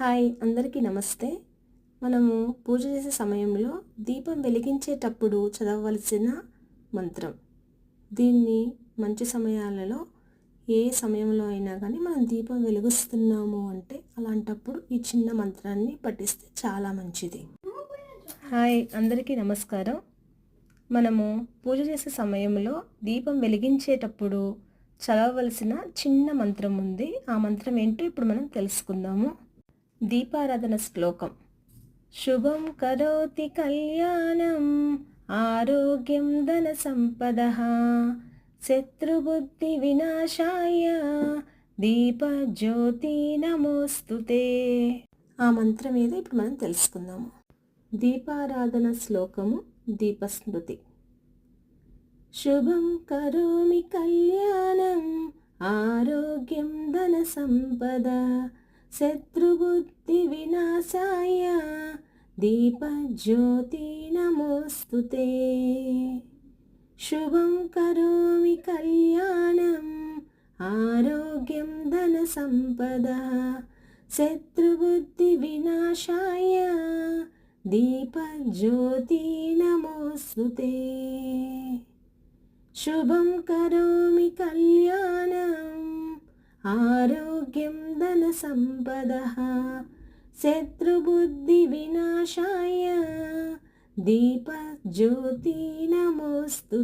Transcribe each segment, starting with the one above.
Hi అందరికీ నమస్తే. మనము పూజ చేసే సమయంలో దీపం వెలిగించేటప్పుడు చదవవలసిన మంత్రం. దీన్ని మంచి సమయాలలో ఏ సమయంలో అయినా కానీ మనం దీపం వెలుగుస్తున్నాము అంటే అలాంటప్పుడు ఈ చిన్న మంత్రాన్ని పఠిస్తే చాలా మంచిది. హాయ్ అందరికీ నమస్కారం. మనము పూజ చేసే సమయంలో దీపం వెలిగించేటప్పుడు చదవవలసిన చిన్న మంత్రం ఉంది. ఆ మంత్రం ఏంటో ఇప్పుడు మనం తెలుసుకుందాము. దీపారాధన శ్లోకం. శుభం కరోతి కళ్యాణం ఆరోగ్యం ధన సంపద శత్రుబుద్ధి వినాశాయ దీపజ్యోతి నమోస్తుతే ఆ మంత్రం ఏదో ఇప్పుడు మనం తెలుసుకుందాము. దీపారాధన శ్లోకము దీపస్మృతి. శుభం కరోమి కళ్యాణం ఆరోగ్యం ధన సంపద శత్రుబుద్ధి వినాశాయ దీపజ్యోతి నమోస్తుతే. శుభం కరోమి కళ్యాణం ఆరోగ్యం ధన సంపద. శత్రుబుద్ధి వినాశాయ దీపజ్యోతి నమోస్తుతే. శుభం కరోమి కళ్యాణం ఆరోగ్యం ధన సంపద శత్రుబుద్ధి వినాశాయ దీపజ్యోతి నమోస్తు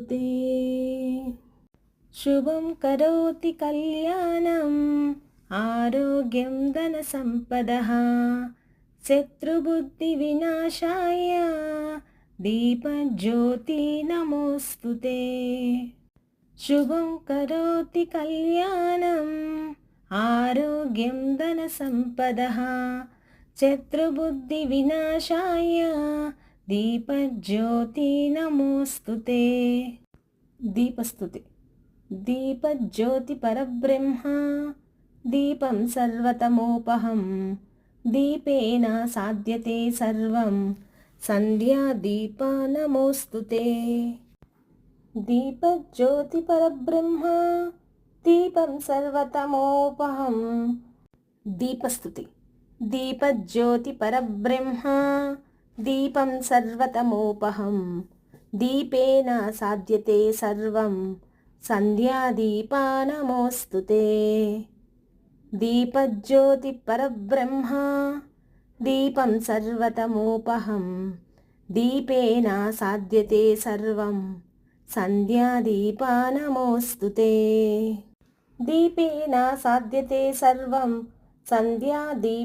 శుభం కరోతి కళ్యాణం ఆరోగ్యం ధన సంపద శత్రుబుద్ధి వినాశాయ దీపజ్యోతి నమోస్తుతే శుభం కరోతి కళ్యాణం ఆరోగ్యం ధన సంపద శత్రుబుద్ధి వినాశాయ దీపజ్యోతి నమోస్తుతే దీపస్తుతి దీపజ్యోతి పరబ్రహ్మ దీపం సర్వతమోపహం దీపేన సాధ్యతే సర్వం సంధ్యా దీప నమోస్తుతే దీపజ్యోతి పరబ్రహ్మ దీపం సర్వతమోపహం. దీపస్థుతి దీపజ్యోతి పరబ్రహ్మ దీపం సర్వతమోపహం. దీపేన సాధ్యతే సర్వం సంధ్యాదీపానమోస్తుతే దీపజ్యోతి పరబ్రహ్మ దీపం సర్వతమోపహం దీపేన సాధ్యతే సర్వం సంధ్యాదీపా నమోస్తుతే దీపేన సాధ్యతే సర్వం సంధ్యాదీ